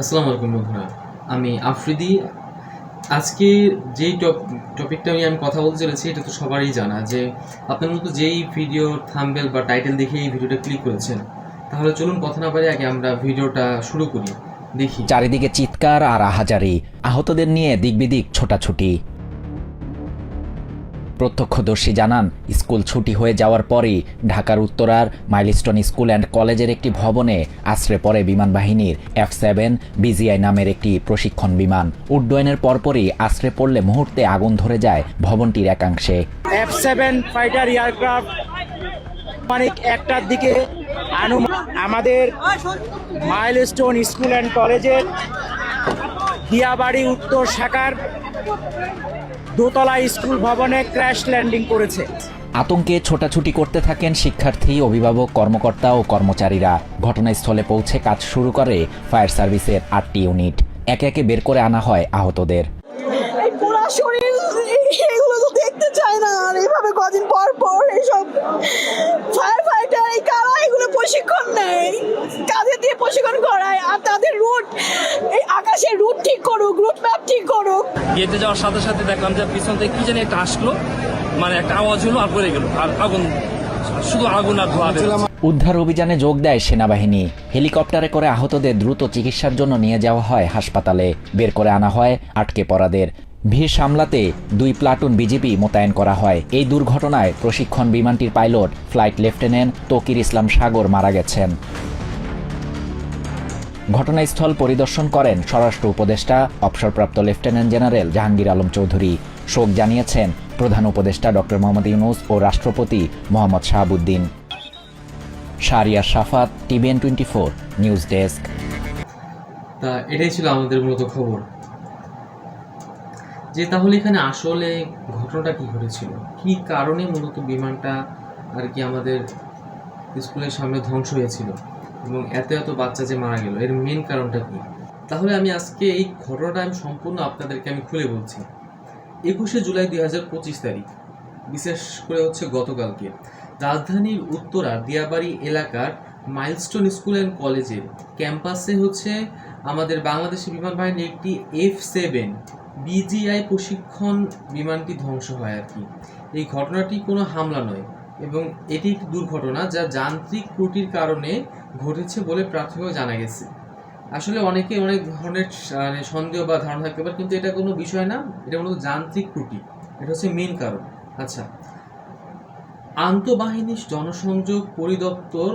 আসসালামু আলাইকুম বন্ধুরা, আমি আফ্রিদি। আজকে যেই টপিকটা নিয়ে আমি কথা বলতে চলেছি, এটা তো সবারই জানা যে আপনার মতো যেই ভিডিও থাম্বেল বা টাইটেল দেখে এই ভিডিওটা ক্লিক করেছেন, তাহলে চলুন কথা না পারি আগে আমরা ভিডিওটা শুরু করি, দেখি। চারিদিকে চিৎকার আর আহাজারি, আহতদের নিয়ে দিকবিদিক ছোটাছুটি। প্রত্যক্ষদর্শী জানান, স্কুল ছুটি হয়ে যাওয়ার পরই ঢাকার উত্তরার মাইলস্টোন স্কুল অ্যান্ড কলেজের একটি ভবনে আশ্রে পড়ে বিমান বাহিনীর এফ সেভেন বিজিআই নামের একটি প্রশিক্ষণ বিমান। উড্ডয়নের পরপরই আশ্রে পড়লে মুহূর্তে আগুন ধরে যায় ভবনটির একাংশে। এফ সেভেন ফাইটার এয়ারক্রাফট মানে একটার দিকে আমাদের মাইলস্টোন স্কুল অ্যান্ড কলেজের হিয়াবাড়ি উত্তর শাখার দোতলা স্কুল ভবনে ক্র্যাশ ল্যান্ডিং করেছে। আতঙ্কে ছোটাছুটি করতে থাকেন শিক্ষার্থী অভিভাবক কর্মকর্তা ও কর্মচারীরা। ঘটনাস্থলে পৌঁছে কাজ শুরু করে ফায়ার সার্ভিসের আটটি ইউনিট। একে একে বের করে আনা হয় আহতদের। এগুলো তো দেখতে চায় না আর এইভাবে কদিন পর পর এইসব ফায়ার ফাইটার এই কারা এগুলো প্রশিক্ষণ নেয়? কাদের দিয়ে প্রশিক্ষণ করায় আর তাদের রুট এই আকাশের রুট ঠিক করুক রুট গেটে যাওয়ার সাথে সাথে দেখলাম যে পিছন থেকে কি জানি একটা আসলো মানে একটা আওয়াজ হলো আর পড়ে গেল। আর আগুন, শুধু আগুন আর ধোয়া উদ্ধার অভিযানে যোগ দেয় সেনাবাহিনী। হেলিকপ্টারে করে আহতদের দ্রুত চিকিৎসার জন্য নিয়ে যাওয়া হয় হাসপাতালে। বের করে আনা হয় আটকে পড়াদের। ভিড় সামলাতে দুই প্লাটুন বিজিবি মোতায়েন করা হয়। এই দুর্ঘটনায় প্রশিক্ষণ বিমানটির pilot, flight lieutenant Tauqir Islam Sagar মারা গেছেন। ঘটনাস্থল পরিদর্শন করেন স্বরাষ্ট্র উপদেষ্টা, অবসরপ্রাপ্ত লেফটেন্যান্ট জেনারেল জাহাঙ্গীর আলম চৌধুরী। শোক জানিয়েছেন প্রধান উপদেষ্টা ডক্টর মোহাম্মদ ইউনুস ও রাষ্ট্রপতি Mohammad Shahabuddin. Shariar Safat TVN twenty four, news desk. তা এটাই ছিল আমাদের মূলত খবর। যে তাহলে এখানে আসলে ঘটনাটা কি ঘটেছিল? কি কারণে মূলত বিমানটা আর কি আমাদের স্কুলের সামনে ধ্বংস হয়েছিল? এবং এত এত বাচ্চা যে মারা গেল, এর মেন কারণটা কি? তাহলে আমি আজকে এই ঘটনাটা আমি সম্পূর্ণ আপনাদেরকে আমি খুলে বলছি। একুশে জুলাই দুই হাজার পঁচিশ তারিখ, বিশেষ করে হচ্ছে গতকালকে, রাজধানীর উত্তরা দিয়াবাড়ি এলাকার মাইলস্টোন স্কুল অ্যান্ড কলেজের ক্যাম্পাসে হচ্ছে আমাদের বাংলাদেশের বিমান বাহিনীর একটি এফ সেভেন বিজিআই প্রশিক্ষণ বিমানটি ধ্বংস হয় আর কি। এই ঘটনাটি কোনো হামলা নয় এবং এটি একটি দুর্ঘটনা যা যান্ত্রিক ত্রুটির কারণে ঘটেছে বলে প্রাথমিকভাবে জানা গেছে। আসলে অনেকে অনেক ধরনের মানে সন্দেহ বা ধারণা থাকতে পারে, কিন্তু এটা কোনো বিষয় না, এটা মূলত যান্ত্রিক ত্রুটি। এটা হচ্ছে মেন কারণ। আচ্ছা আন্তঃবাহিনী জনসংযোগ পরিদপ্তর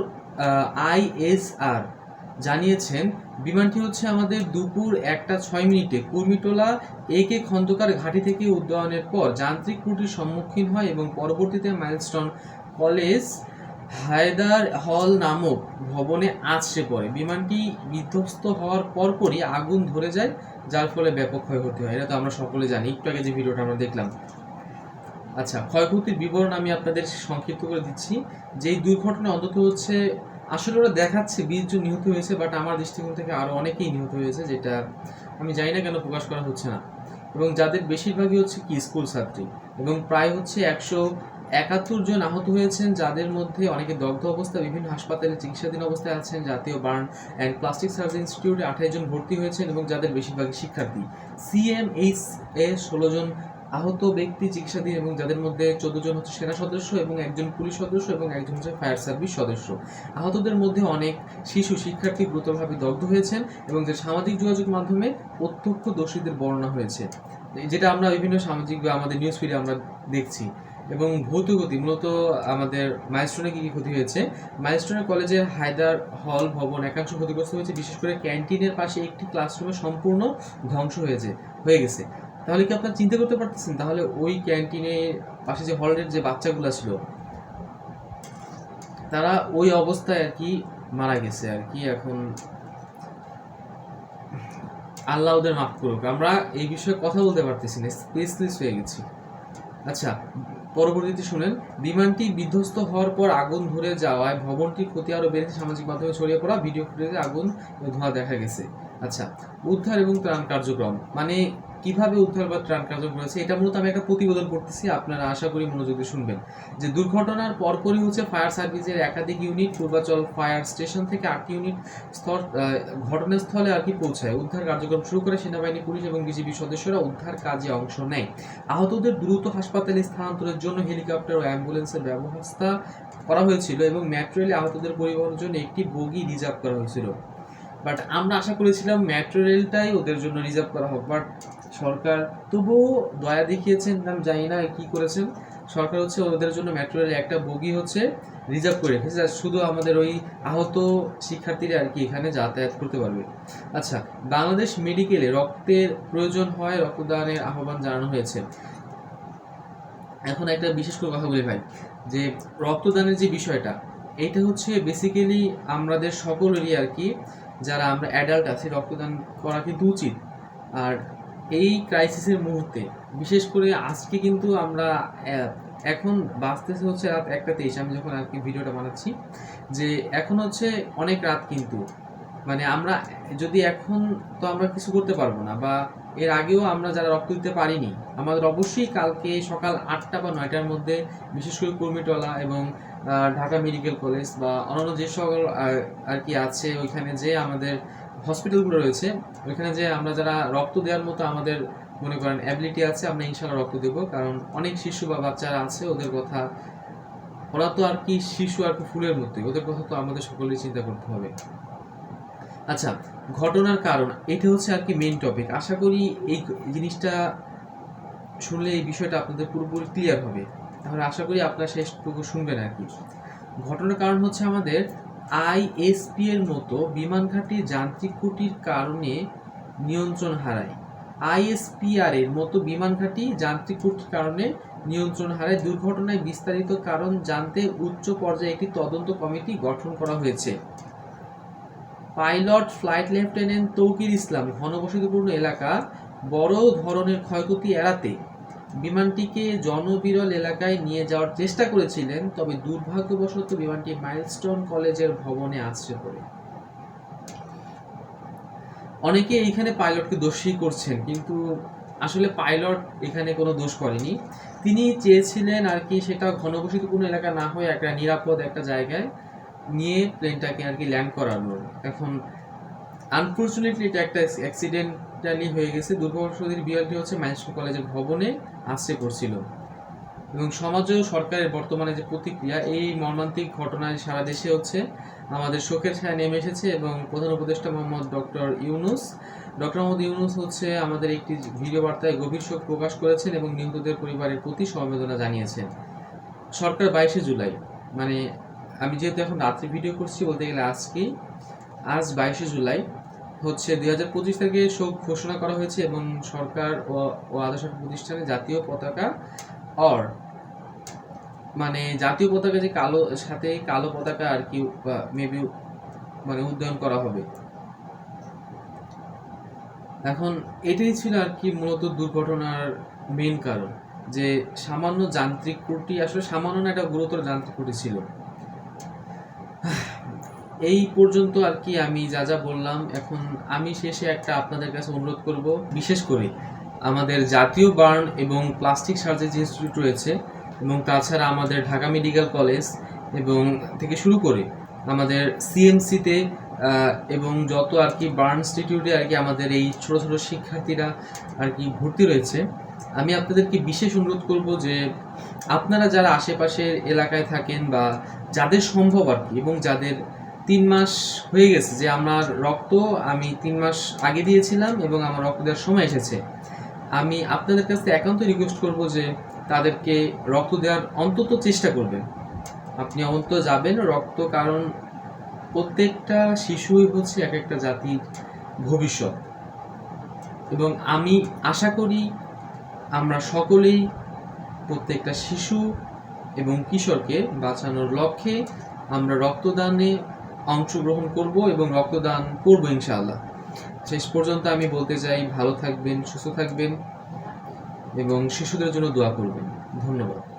আইএসআর জানিয়েছেন, বিমানটি হচ্ছে আমাদের দুপুর একটা ছয় মিনিটে কুর্মিটোলা এ কে খন্দকার ঘাঁটি থেকে উড্ডয়নের পর যান্ত্রিক ত্রুটির সম্মুখীন হয় এবং পরবর্তীতে মাইলস্টোন কলেজ হায়দার হল নামক ভবনে আছড়ে পড়ে। বিমানটি বিধ্বস্ত হওয়ার পরপরই আগুন ধরে যায়, যার ফলে ব্যাপক ক্ষয়ক্ষতি হয়। এটা তো আমরা সকলে জানি। একটু আগে যে ভিডিওটা আমরা দেখলাম। আচ্ছা ক্ষয়ক্ষতির বিবরণ আমি আপনাদের সংক্ষিপ্ত করে দিচ্ছি। যে এই দুর্ঘটনা অন্তত হচ্ছে, আসলে ওরা দেখাচ্ছে, বিশ জন নিহত হয়েছে বাট আমার দৃষ্টিকোণ থেকে আরও অনেকেই নিহত হয়েছে, যেটা আমি জানি না কেন প্রকাশ করা হচ্ছে না। এবং যাদের বেশিরভাগই হচ্ছে কি, স্কুল ছাত্রী। এবং প্রায় হচ্ছে একশো একাত্তর জন আহত হয়েছেন, যাদের মধ্যে অনেকে দগ্ধ অবস্থায়, বিভিন্ন হাসপাতালে চিকিৎসাধীন অবস্থায় আছেন, জাতীয় বার্ন অ্যান্ড প্লাস্টিক সার্জারি ইনস্টিটিউটে আঠাশ জন ভর্তি হয়েছেন এবং যাদের বেশিরভাগই শিক্ষার্থী। সিএমএইচ এ ষোলো জন আহত ব্যক্তি চিকিৎসাধীন এবং যাদের মধ্যে চোদ্দ জন হচ্ছে সেনা সদস্য এবং একজন পুলিশ সদস্য এবং একজন হচ্ছে ফায়ার সার্ভিস সদস্য। আহতদের মধ্যে অনেক শিশু শিক্ষার্থী গুরুতরভাবে দগ্ধ হয়েছেন এবং যে সামাজিক যোগাযোগ মাধ্যমে প্রত্যক্ষদর্শীদের বর্ণনা হয়েছে। যেটা আমরা বিভিন্ন সামাজিক আমাদের নিউজ ফিডে আমরা দেখছি। এবং ভৌত গতি মূলত আমাদের মাইলস্টোনে কী কী ক্ষতি হয়েছে? মাইলস্টোনের কলেজের হায়দার হল, ভবন একাংশ ক্ষতিগ্রস্ত হয়েছে, বিশেষ করে ক্যান্টিনের পাশে একটি ক্লাসরুমে সম্পূর্ণ ধ্বংস হয়েছে, হয়ে গেছে। তাহলে কি আপনারা চিন্তা করতে পারতেছেন? তাহলে ওই ক্যান্টিনের পাশে যে হলের যে বাচ্চাগুলো ছিল, তারা ওই অবস্থায় আর কি মারা গেছে, আর কি এখন আল্লাহ ওদের মাফ করুক। আমরা এই বিষয়ে কথা বলতে পারতেছি না স্পেসলেস হয়ে গেছি। আচ্ছা পরবর্তীতে শুনেন, বিমানটি বিধ্বস্ত হওয়ার পর আগুন ধরে যাওয়ায় ভবনটির ক্ষতি আরও বেড়েছে, সামাজিক মাধ্যমে ছড়িয়ে পড়া, ভিডিও ফুটেজে আগুন ধোঁয়া দেখা গেছে। আচ্ছা উদ্ধার এবং ত্রাণ কার্যক্রম মানে কীভাবে উদ্ধার বা ত্রাণ কার্যক্রম করেছে এটা মূলত আমি একটা প্রতিবেদন করতেছি আপনারা আশা করি মনোযোগ দিয়ে শুনবেন। যে দুর্ঘটনার পরপরই হচ্ছে ফায়ার সার্ভিসের একাধিক ইউনিট, পূর্বাচল ফায়ার স্টেশন থেকে আটটি ইউনিট স্তর ঘটনাস্থলে আর কি পৌঁছায়। উদ্ধার কার্যক্রম শুরু করে সেনাবাহিনী, পুলিশ এবং বিজিবি সদস্যরা উদ্ধার কাজে অংশ নেয়। আহতদের দ্রুত হাসপাতালে স্থানান্তরের জন্য হেলিকপ্টার ও অ্যাম্বুলেন্সের ব্যবস্থা করা হয়েছিল এবং মেট্রো রেলে আহতদের পরিবহনের জন্য একটি বগি রিজার্ভ করা হয়েছিল। বাট আমরা আশা করেছিলাম মেট্রো রেলটাই ওদের জন্য রিজার্ভ করা হোক। বাট সরকার তবুও দয়া দেখিয়েছেন আমি জানি না কি করেছেন। সরকার হচ্ছে ওদের জন্য মেট্রো রেলে একটা বগি হচ্ছে রিজার্ভ করে। রেখেছে শুধু আমাদের ওই আহত শিক্ষার্থীরা আর কি এখানে যাতায়াত করতে পারবে। আচ্ছা বাংলাদেশ মেডিকেলে রক্তের প্রয়োজন হয়, রক্তদানের আহ্বান জানানো হয়েছে। এখন একটা বিশেষ করে কথা বলি ভাই, যে রক্তদানের যে বিষয়টা এটা হচ্ছে বেসিক্যালি আমাদের সকলেরই আর কি যারা আমরা অ্যাডাল্ট আছি, রক্তদান করা কিন্তু উচিত আর এই ক্রাইসিসের মুহূর্তে, বিশেষ করে আজকে কিন্তু আমরা এখন বাঁচতেছে হচ্ছে রাত একটা তেইশ। আমি যখন আর কি ভিডিওটা বানাচ্ছি, যে এখন হচ্ছে অনেক রাত কিন্তু মানে আমরা, যদি এখন তো আমরা কিছু করতে পারব না, বা এর আগেও আমরা যারা রক্ত দিতে পারিনি, আমাদের অবশ্যই কালকে সকাল আটটা বা নয়টার মধ্যে, বিশেষ করে কর্মীটলা এবং ঢাকা মেডিকেল কলেজ বা অন্যান্য যে সকল আর কি আছে, ওইখানে যে আমাদের হসপিটালগুলো রয়েছে, ওইখানে যে আমরা যারা রক্ত দেওয়ার মতো আমাদের মনে করেন অ্যাবিলিটি আছে, আমরা ইনশাল্লাহ রক্ত দেবো। কারণ অনেক শিশু বা বাচ্চারা আছে, ওদের কথা, ওরা তো আর কি শিশু আর কি ফুলের মতোই ওদের কথা তো আমাদের সকলেই চিন্তা করতে হবে। আচ্ছা ঘটনার কারণ, এটা হচ্ছে আর কি মেন টপিক আশা করি এই জিনিসটা শুনলে এই বিষয়টা আপনাদের পুরোপুরি ক্লিয়ার হবে। তাহলে আশা করি আপনারা শেষটুকু শুনবেন আর কি। ঘটনার কারণ হচ্ছে আমাদের আইএসপি এর মতো বিমান ঘাঁটির যান্ত্রিক ত্রুটির কারণে নিয়ন্ত্রণ হারায়। আইএসপিআর এর মতো বিমান ঘাঁটি যান্ত্রিক ত্রুটির কারণে নিয়ন্ত্রণ হারায়। দুর্ঘটনায় বিস্তারিত কারণ জানতে উচ্চ পর্যায়ে একটি তদন্ত কমিটি গঠন করা হয়েছে। Pilot, flight lieutenant Tauqir Islam ঘনবসতিপূর্ণ এলাকা বড় ধরনের ক্ষয়ক্ষতি এড়াতে বিমানটিকে জনবিরল এলাকায় নিয়ে যাওয়ার চেষ্টা করেছিলেন, তবে দুর্ভাগ্যবশত বিমানটি মাইলস্টোন কলেজের ভবনে আশ্রয় পড়ে অনেকে এইখানে পাইলটকে দোষী করছেন, কিন্তু আসলে পাইলট এখানে কোনো দোষ করেনি। তিনি চেয়েছিলেন আর কি সেটা ঘনবসতিপূর্ণ এলাকা না হয়ে একটা নিরাপদ একটা জায়গায় নিয়ে প্লেনটাকে আর কি ল্যান্ড করানোর। এখন আনফর্চুনেটলি এটা একটা অ্যাক্সিডেন্টালি হয়ে গেছে। দুর্ভাগ্যবশত বিমানটি হচ্ছে মাইলস্টোন কলেজের ভবনে আশ্রয় পড়ছিল এবং সমাজ ও সরকারের বর্তমানে যে প্রতিক্রিয়া, এই মর্মান্তিক ঘটনায় সারা দেশে হচ্ছে আমাদের শোকের ছায়া নেমে এসেছে এবং প্রধান উপদেষ্টা মোহাম্মদ ডক্টর ইউনুস, ডক্টর মোহাম্মদ ইউনুস হচ্ছে আমাদের একটি ভিডিও বার্তায় গভীর শোক প্রকাশ করেছেন এবং নিহতদের পরিবারের প্রতি সমবেদনা জানিয়েছেন। সরকার বাইশে জুলাই মানে আমি যেহেতু এখন রাত্রি ভিডিও করছি বলতে গেলে আজকেই আজ বাইশে জুলাই হচ্ছে দুই হাজার পঁচিশ তারিখে শোক ঘোষণা করা হয়েছে এবং সরকার ও ও আধা সরকারি প্রতিষ্ঠানে জাতীয় পতাকা অর মানে জাতীয় পতাকা যে কালো, সাথে কালো পতাকা আর কি মেবি মানে উদ্যয়ন করা হবে। এখন এটাই ছিল আর কি মূলত দুর্ঘটনার মেন কারণ, যে সামান্য যান্ত্রিক ত্রুটি, আসলে সামান্য না, একটা গুরুতর যান্ত্রিক ত্রুটি ছিল। এই পর্যন্ত আর কি আমি যা যা বললাম, এখন আমি শেষে একটা আপনাদের কাছে অনুরোধ করব। বিশেষ করে আমাদের জাতীয় বার্ন এবং প্লাস্টিক সার্জারি ইনস্টিটিউট রয়েছে এবং তাছাড়া আমাদের ঢাকা মেডিকেল কলেজ এবং থেকে শুরু করে আমাদের সিএমসিতে এবং যত আর কি বার্ন ইনস্টিটিউটে আর কি আমাদের এই ছোট ছোট শিক্ষার্থীরা আর কি ভর্তি রয়েছে, আমি আপনাদেরকে বিশেষ অনুরোধ করব যে আপনারা যারা আশেপাশের এলাকায় থাকেন বা যাদের সম্ভব আর কি এবং যাদের তিন মাস হয়ে গেছে যে আমার রক্ত আমি তিন মাস আগে দিয়েছিলাম এবং আমার রক্ত দেওয়ার সময় এসেছে। আমি আপনাদের কাছে একান্ত রিকোয়েস্ট করব যে তাদেরকে রক্ত দেওয়ার অন্তত চেষ্টা করবেন। আপনি অন্তত যাবেন রক্ত, কারণ প্রত্যেকটা শিশুই হচ্ছে এক একটা জাতির ভবিষ্যৎ। এবং আমি আশা করি আমরা সকলেই প্রত্যেকটা শিশু এবং কিশোরকে বাঁচানোর লক্ষ্যে আমরা রক্তদানে অংশগ্রহণ করব এবং রক্তদান করব ইনশাআল্লাহ। শেষ পর্যন্ত আমি বলতে চাই, ভালো থাকবেন, সুস্থ থাকবেন এবং শিশুদের জন্য দোয়া করবেন। ধন্যবাদ।